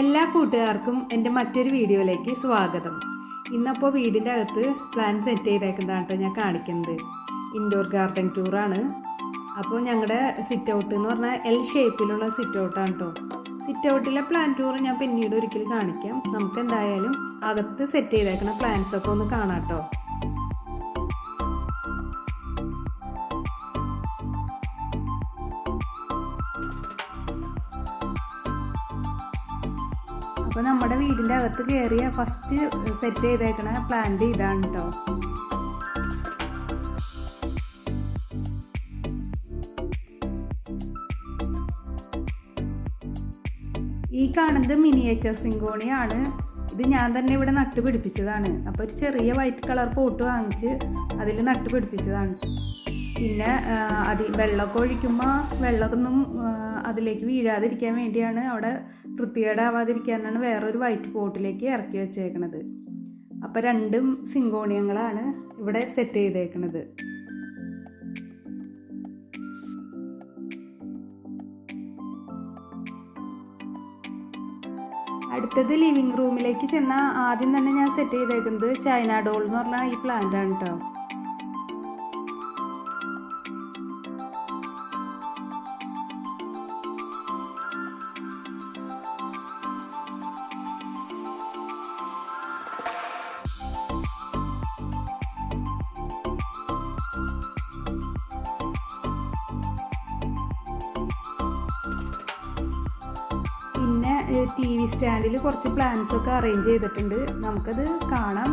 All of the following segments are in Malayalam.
എല്ലാ കൂട്ടുകാർക്കും എന്റെ മറ്റൊരു വീഡിയോയിലേക്ക് സ്വാഗതം. ഇന്നപ്പോൾ വീടിന്റെ അകത്ത് പ്ലാൻ സെറ്റ് ചെയ്തേക്കുന്നതാണ് കേട്ടോ ഞാൻ കാണിക്കുന്നത്. ഇൻഡോർ ഗാർഡൻ ടൂറാണ് അപ്പോൾ ഞങ്ങളുടെ സിറ്റ് ഔട്ട് എന്ന് പറഞ്ഞാൽ എൽ ഷേപ്പിലുള്ള സിറ്റ് ഔട്ടാണ് കേട്ടോ. സിറ്റ് ഔട്ടിലെ പ്ലാൻ ടൂർ ഞാൻ പിന്നീട് ഒരിക്കൽ കാണിക്കാം. നമുക്ക് എന്തായാലും അകത്ത് സെറ്റ് ചെയ്തേക്കുന്ന പ്ലാൻസ് ഒക്കെ ഒന്ന് കാണാം കേട്ടോ. അപ്പോൾ നമ്മുടെ വീടിന്റെ അകത്ത് കയറിയ ഫസ്റ്റ് സെറ്റ് ചെയ്തേക്കണ പ്ലാന്റ് ഇതാണ് കേട്ടോ ഈ കാണുന്നത് മിനിയേച്ചർ സിങ്കോണിയാണ്. ഇത് ഞാൻ തന്നെ ഇവിടെ നട്ടുപിടിപ്പിച്ചതാണ് അപ്പോൾ ഒരു ചെറിയ വൈറ്റ് കളർ പോട്ട് വാങ്ങിച്ച് അതിൽ നട്ടുപിടിപ്പിച്ചതാണ് പിന്നെ അതി വെള്ളമൊക്കെ ഒഴിക്കുമ്പോൾ വെള്ളമൊന്നും അതിലേക്ക് വീഴാതിരിക്കാൻ വേണ്ടിയാണ് അവിടെ വൃത്തികേടാവാതിരിക്കാനാണ് വേറൊരു വൈറ്റ് പോട്ടിലേക്ക് ഇറക്കി വെച്ചേക്കണത്. അപ്പോൾ രണ്ടും സിങ്കോണിയങ്ങളാണ് ഇവിടെ സെറ്റ് ചെയ്തേക്കണത്. അടുത്തത് ലിവിങ് റൂമിലേക്ക് ചെന്ന ആദ്യം തന്നെ ഞാൻ സെറ്റ് ചെയ്തേക്കുന്നത് ചൈന ഡോൾ എന്ന് പറഞ്ഞാൽ ഈ പ്ലാന്റ് ആണ് കേട്ടോ ടി വി സ്റ്റാൻഡിൽ കുറച്ച് പ്ലാൻസ് ഒക്കെ അറേഞ്ച് ചെയ്തിട്ടുണ്ട്. നമുക്കത് കാണാം.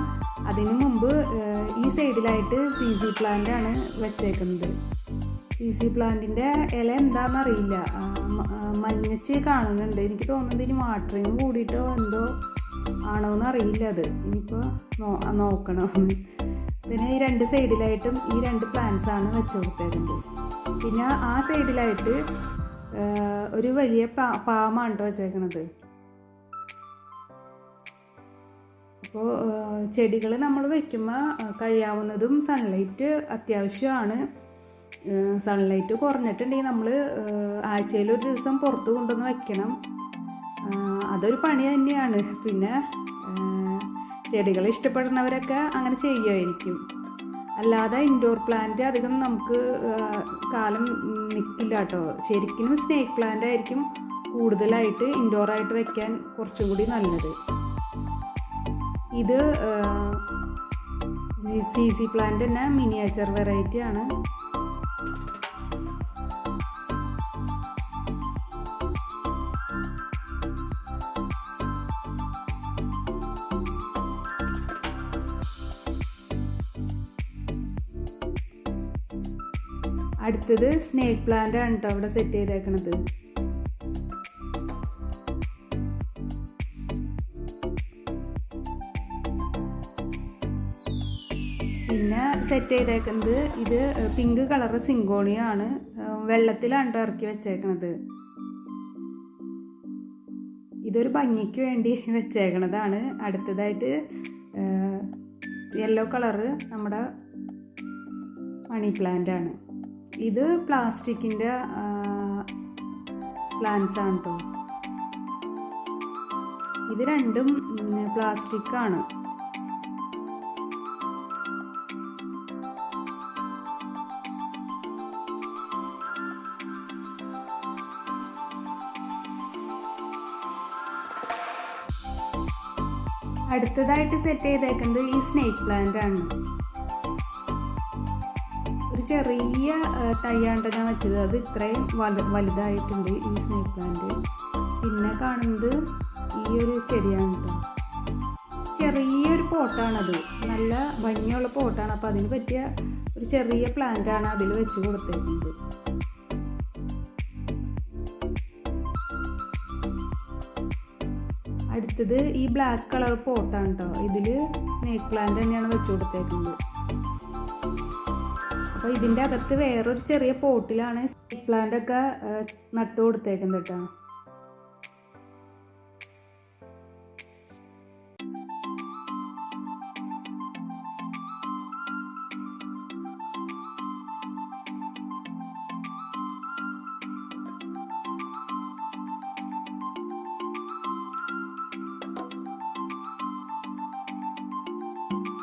അതിനു മുമ്പ് ഈ സൈഡിലായിട്ട് പി സി പ്ലാന്റ് ആണ് വെച്ചേക്കുന്നത്. പി സി പ്ലാന്റിന്റെ ഇല എന്താണെന്ന് അറിയില്ല മഞ്ഞച്ച് കാണുന്നുണ്ട്. എനിക്ക് തോന്നുന്നത് ഇനി വാട്ടറിങ് കൂടിയിട്ടോ എന്തോ ആണോ എന്ന് അറിയില്ല അത്. ഇനിയിപ്പോൾ നോക്കണം. പിന്നെ ഈ രണ്ട് സൈഡിലായിട്ടും ഈ രണ്ട് പ്ലാന്റ്സ് ആണ് വെച്ച് കൊടുത്തേക്കുന്നത്. പിന്നെ ആ സൈഡിലായിട്ട് ഒരു വലിയ പാ പാമാണ് കേട്ടോ വെച്ചേക്കണത് അപ്പോൾ ചെടികൾ നമ്മൾ വയ്ക്കുമ്പോൾ കഴിയാവുന്നതും സൺലൈറ്റ് അത്യാവശ്യമാണ്. സൺലൈറ്റ് കുറഞ്ഞിട്ടുണ്ടെങ്കിൽ നമ്മൾ ആഴ്ചയിൽ ഒരു ദിവസം പുറത്ത് കൊണ്ടുവന്ന് വയ്ക്കണം അതൊരു പണി തന്നെയാണ്. പിന്നെ ചെടികൾ ഇഷ്ടപ്പെടുന്നവരൊക്കെ അങ്ങനെ ചെയ്യുമായിരിക്കും അല്ലാതെ ഇൻഡോർ പ്ലാന്റ് അധികം നമുക്ക് കാലം നിൽക്കില്ല കേട്ടോ ശരിക്കും സ്നേക്ക് പ്ലാന്റ് ആയിരിക്കും കൂടുതലായിട്ട് ഇൻഡോർ ആയിട്ട് വെക്കാൻ കുറച്ചും കൂടി നല്ലത്. ഇത് സി സി പ്ലാന്റ് തന്നെ മിനിയേച്ചർ വെറൈറ്റി ആണ്. അടുത്തത് സ്നേക്ക് പ്ലാന്റ് ആണ് കേട്ടോ അവിടെ സെറ്റ് ചെയ്തേക്കണത്. പിന്നെ സെറ്റ് ചെയ്തേക്കുന്നത് ഇത് പിങ്ക് കളർ സിങ്കോണിയാണ് വെള്ളത്തിലാണ് ഇറക്കി വെച്ചേക്കണത്. ഇതൊരു ഭംഗിക്ക് വേണ്ടി വെച്ചേക്കണതാണ്. അടുത്തതായിട്ട് യെല്ലോ കളറ് നമ്മുടെ മണി പ്ലാന്റ് ആണ്. ഇത് പ്ലാസ്റ്റിക്കിന്റെ പ്ലാന്റ്സ് ആണ് കേട്ടോ ഇത് രണ്ടും പ്ലാസ്റ്റിക് ആണ്. അടുത്തതായിട്ട് സെറ്റ് ചെയ്തേക്കുന്നത് ഈ സ്നേക്ക് പ്ലാന്റ് ആണ്. ചെറിയ തൈയാണ് ഞാൻ വെച്ചത് അത് ഇത്രയും വലു വലുതായിട്ടുണ്ട് ഈ സ്നേക്ക് പ്ലാന്റ്. പിന്നെ കാണുന്നത് ഈ ഒരു ചെടിയാണ് കേട്ടോ ചെറിയൊരു പോട്ടാണത്. നല്ല ഭംഗിയുള്ള പോട്ടാണ്. അപ്പോൾ അതിന് പറ്റിയ ഒരു ചെറിയ പ്ലാന്റാണ് അതിൽ വെച്ച് കൊടുത്തേക്കുന്നത് അടുത്തത് ഈ ബ്ലാക്ക് കളർ പോട്ടാണ് കേട്ടോ ഇതിൽ സ്നേക്ക് പ്ലാന്റ് തന്നെയാണ് വെച്ച് കൊടുത്തേക്കുന്നത് അപ്പോൾ ഇതിന്റെ അകത്ത് വേറൊരു ചെറിയ പോട്ടിലാണ് പ്ലാന്റ് ഒക്കെ നട്ടു കൊടുത്തേക്കുന്നത് കേട്ടോ.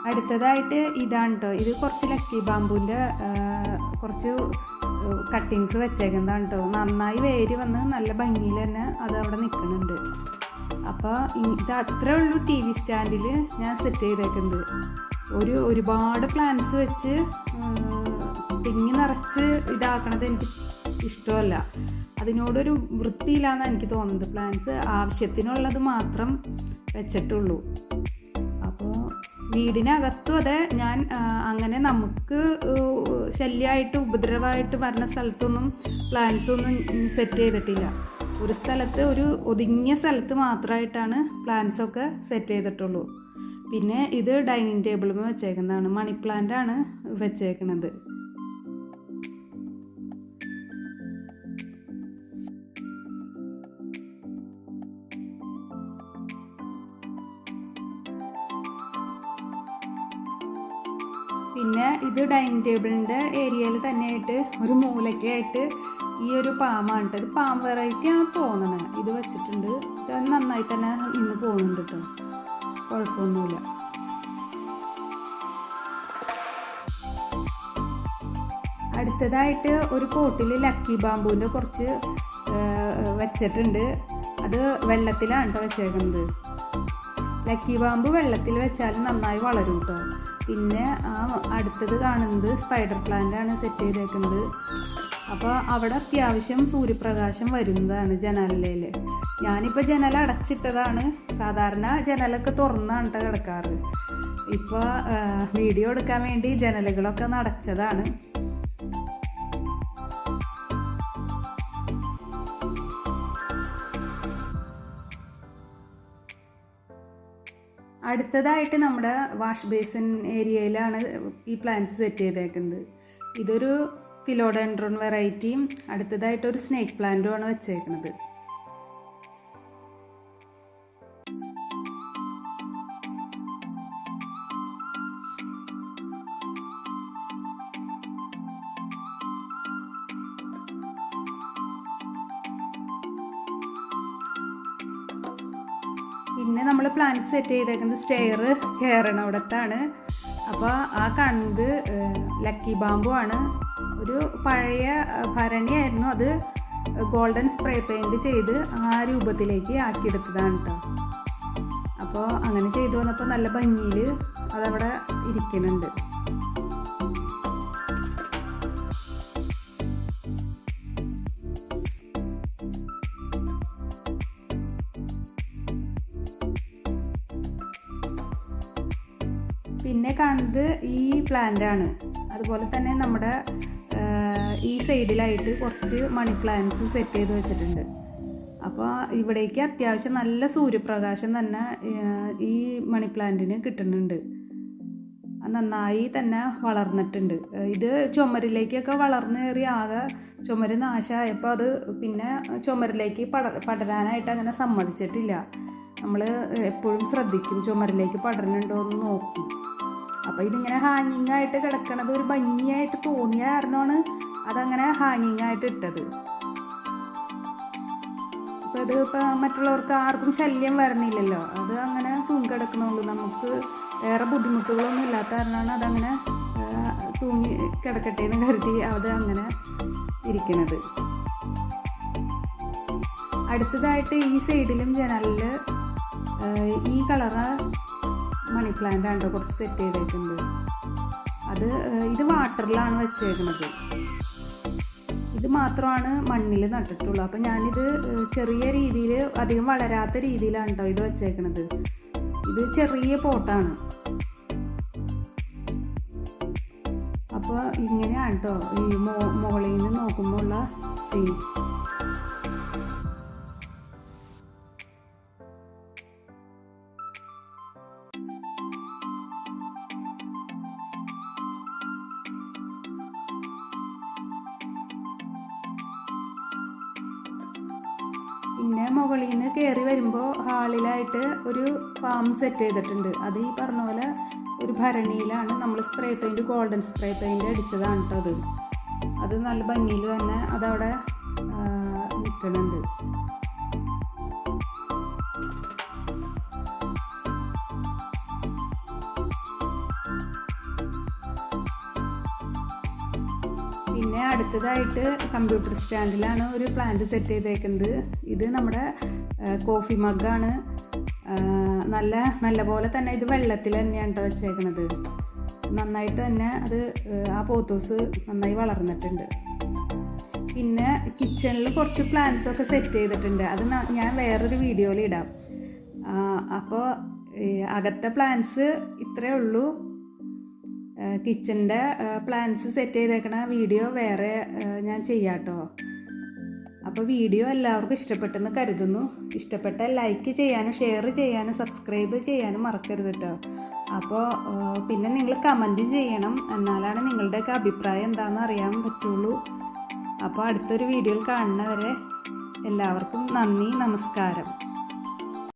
അടുത്തതായിട്ട് ഇതാണ് കേട്ടോ ഇത് കുറച്ച് ലക്കി ബാമ്പുവിന്റെ കുറച്ച് കട്ടിങ്സ് വെച്ചേക്കുന്നതാണ് കേട്ടോ നന്നായി വേര് വന്ന് നല്ല ഭംഗിയിൽ തന്നെ അത് അവിടെ നിൽക്കുന്നുണ്ട്. അപ്പോൾ ഇത് അത്രേ ഉള്ളൂ ടി വി സ്റ്റാൻഡിൽ ഞാൻ സെറ്റ് ചെയ്തേക്കുന്നത്. ഒരു ഒരുപാട് പ്ലാന്റ്സ് വെച്ച് തിങ്ങി നിറച്ച് ഇതാക്കണത് എനിക്ക് ഇഷ്ടമല്ല. അതിനോടൊരു വൃത്തിയില്ലാന്ന് എനിക്ക് തോന്നുന്നത്. പ്ലാൻസ് ആവശ്യത്തിനുള്ളത് മാത്രം വെച്ചിട്ടുള്ളൂ. അപ്പോൾ വീടിനകത്തും അതെ ഞാൻ അങ്ങനെ നമുക്ക് ശല്യമായിട്ട് ഉപദ്രവമായിട്ട് വരുന്ന സ്ഥലത്തൊന്നും പ്ലാന്റ്സ് ഒന്നും സെറ്റ് ചെയ്തിട്ടില്ല. ഒരു സ്ഥലത്ത് ഒരു ഒതുങ്ങിയ സ്ഥലത്ത് മാത്രമായിട്ടാണ് പ്ലാന്റ്സൊക്കെ സെറ്റ് ചെയ്തിട്ടുള്ളൂ. പിന്നെ ഇത് ഡൈനിങ് ടേബിളിൽ വെച്ചേക്കുന്നതാണ് മണി പ്ലാന്റ് ആണ് വെച്ചേക്കുന്നത് ഇത് ഡൈനിങ് ടേബിളിന്റെ ഏരിയയിൽ തന്നെയായിട്ട് ഒരു മൂലക്കായിട്ട് ഈ ഒരു പാമാണ് കേട്ടോ. ഇത് പാം വെറൈറ്റി ആണ് തോന്നുന്നത് ഇത് വെച്ചിട്ടുണ്ട്. ഇത് നന്നായി തന്നെ ഇന്ന് പോകുന്നുണ്ട് കേട്ടോ. കുഴപ്പമൊന്നുമില്ല. അടുത്തതായിട്ട് ഒരു പോട്ടിൽ ലക്കി ബാമ്പുവിന്റെ കുറച്ച് വെച്ചിട്ടുണ്ട്. അത് വെള്ളത്തിലാണ് കേട്ടോ വെച്ചേക്കുന്നത്. ലക്കി ബാമ്പ് വെള്ളത്തിൽ വെച്ചാൽ നന്നായി വളരും കേട്ടോ. പിന്നെ ആ അടുത്തത് കാണുന്നത് സ്പൈഡർ പ്ലാന്റാണ് സെറ്റ് ചെയ്തേക്കുന്നത്. അപ്പോൾ അവിടെ അത്യാവശ്യം സൂര്യപ്രകാശം വരുന്നതാണ് ജനലിലേൽ ഞാനിപ്പോൾ ജനൽ അടച്ചിട്ടതാണ്. സാധാരണ ജനലൊക്കെ തുറന്നാണ് കിടക്കാറ്. ഇപ്പോൾ വീഡിയോ എടുക്കാൻ വേണ്ടി ജനലുകളൊക്കെ ഒന്ന് അടുത്തതായിട്ട് നമ്മുടെ വാഷ് ബേസിൻ ഏരിയയിലാണ് ഈ പ്ലാന്റ്സ് സെറ്റ് ചെയ്തേക്കുന്നത്. ഇതൊരു ഫിലോഡെൻഡ്രോൺ വെറൈറ്റിയും അടുത്തതായിട്ട് ഒരു സ്നേക്ക് പ്ലാന്റുമാണ് വെച്ചേക്കുന്നത്. നമ്മൾ പ്ലാൻ സെറ്റ് ചെയ്തേക്കുന്നത് സ്റ്റെയർ കയറണം അവിടത്താണ്. അപ്പോൾ ആ കണ്ട് ലക്കി ബാമ്പു ആണ്. ഒരു പഴയ ഭരണിയായിരുന്നു. അത് ഗോൾഡൻ സ്പ്രേ പെയിന്റ് ചെയ്ത് ആ രൂപത്തിലേക്ക് ആക്കിയെടുത്തതാണ് കേട്ടോ അപ്പോൾ അങ്ങനെ ചെയ്തു വന്നപ്പോൾ നല്ല ഭംഗിയിൽ അതവിടെ ഇരിക്കുന്നുണ്ട്. പിന്നെ കാണുന്നത് ഈ പ്ലാന്റ് ആണ്. അതുപോലെ തന്നെ നമ്മുടെ ഈ സൈഡിലായിട്ട് കുറച്ച് മണി പ്ലാന്റ്സ് സെറ്റ് ചെയ്ത് വെച്ചിട്ടുണ്ട്. അപ്പോൾ ഇവിടേക്ക് അത്യാവശ്യം നല്ല സൂര്യപ്രകാശം തന്നെ ഈ മണി പ്ലാന്റിന് കിട്ടുന്നുണ്ട്. നന്നായി തന്നെ വളർന്നിട്ടുണ്ട്. ഇത് ചുമരിലേക്കൊക്കെ വളർന്നു കയറി ആകെ ചുമര് നാശമായപ്പോൾ അത് പിന്നെ ചുമരിലേക്ക് പട പടരാനായിട്ട് അങ്ങനെ സമ്മതിച്ചിട്ടില്ല. നമ്മൾ എപ്പോഴും ശ്രദ്ധിക്കും ചുമരിലേക്ക് പടരുന്നുണ്ടോ എന്ന് നോക്കും. അപ്പോൾ ഇതിങ്ങനെ ഹാങ്ങിങ് ആയിട്ട് കിടക്കണത് ഒരു ഭംഗിയായിട്ട് തോന്നിയ കാരണമാണ് അതങ്ങനെ ഹാങ്ങിങ് ആയിട്ട് ഇട്ടത്. അപ്പോൾ ഇത് ഇപ്പോൾ മറ്റുള്ളവർക്ക് ആർക്കും ശല്യം വരണില്ലല്ലോ. അത് അങ്ങനെ തൂങ്ങി കിടക്കണുള്ളൂ നമുക്ക് വേറെ ബുദ്ധിമുട്ടുകളൊന്നും ഇല്ലാത്ത കാരണമാണ് അതങ്ങനെ തൂങ്ങി കിടക്കട്ടെ എന്ന് കരുതി അത് അങ്ങനെ ഇരിക്കണത്. അടുത്തതായിട്ട് ഈ സൈഡിലും ജനലിൽ ഈ കളറ് മണി പ്ലാന്റ് ആണ് കുറച്ച് സെറ്റ് ചെയ്തേക്കുന്നത്. അത് ഇത് വാട്ടറിലാണ് വെച്ചേക്കുന്നത്. ഇത് മാത്രമാണ് മണ്ണിൽ നട്ടിട്ടുള്ളൂ. അപ്പം ഞാനിത് ചെറിയ രീതിയിൽ അധികം വളരാത്ത രീതിയിലാണ് കേട്ടോ ഇത് വെച്ചേക്കണത്. ഇത് ചെറിയ പോട്ടാണ്. അപ്പോൾ ഇങ്ങനെയാണ് കേട്ടോ ഈ മോ മുകളിൽ നിന്ന് നോക്കുമ്പോൾ ഉള്ള സീൻ മുകളിൽ നിന്ന് കയറി വരുമ്പോൾ ഹാളിലായിട്ട് ഒരു ഫാം സെറ്റ് ചെയ്തിട്ടുണ്ട്. അത് ഈ പറഞ്ഞ പോലെ ഒരു ഭരണിയിലാണ് നമ്മൾ spray paint golden spray paint അടിച്ചതാണ് കേട്ടോ അത്. അത് നല്ല ഭംഗിയിൽ തന്നെ അതവിടെ നിൽക്കുന്നുണ്ട് പിന്നെ അടുത്തതായിട്ട് കമ്പ്യൂട്ടർ സ്റ്റാൻഡിലാണ് ഒരു പ്ലാന്റ് സെറ്റ് ചെയ്തേക്കുന്നത്. ഇത് നമ്മുടെ കോഫി മഗ്ഗാണ് നല്ല നല്ല പോലെ തന്നെ ഇത് വെള്ളത്തിൽ തന്നെയാണ് കേട്ടോ നന്നായിട്ട് തന്നെ അത് ആ പോത്തോസ് നന്നായി വളർന്നിട്ടുണ്ട്. പിന്നെ കിച്ചണിൽ കുറച്ച് പ്ലാന്റ്സ് ഒക്കെ സെറ്റ് ചെയ്തിട്ടുണ്ട്. അത് ഞാൻ വേറൊരു വീഡിയോയിൽ ഇടാം. അപ്പോൾ അകത്തെ പ്ലാന്റ്സ് ഇത്രയേ ഉള്ളൂ. കിച്ചന്റെ പ്ലാൻസ് സെറ്റ് ചെയ്തേക്കണ വീഡിയോ വേറെ ഞാൻ ചെയ്യാട്ടോ. അപ്പോൾ വീഡിയോ എല്ലാവർക്കും ഇഷ്ടപ്പെട്ടെന്ന് കരുതുന്നു. ഇഷ്ടപ്പെട്ട ലൈക്ക് ചെയ്യാനും ഷെയർ ചെയ്യാനും സബ്സ്ക്രൈബ് ചെയ്യാനും മറക്കരുത് കേട്ടോ അപ്പോൾ പിന്നെ നിങ്ങൾ കമന്റും ചെയ്യണം. എന്നാലാണ് നിങ്ങളുടെയൊക്കെ അഭിപ്രായം എന്താണെന്ന് അറിയാൻ പറ്റുള്ളൂ. അപ്പോൾ അടുത്തൊരു വീഡിയോയിൽ കാണുന്നവരെ എല്ലാവർക്കും നന്ദി നമസ്കാരം.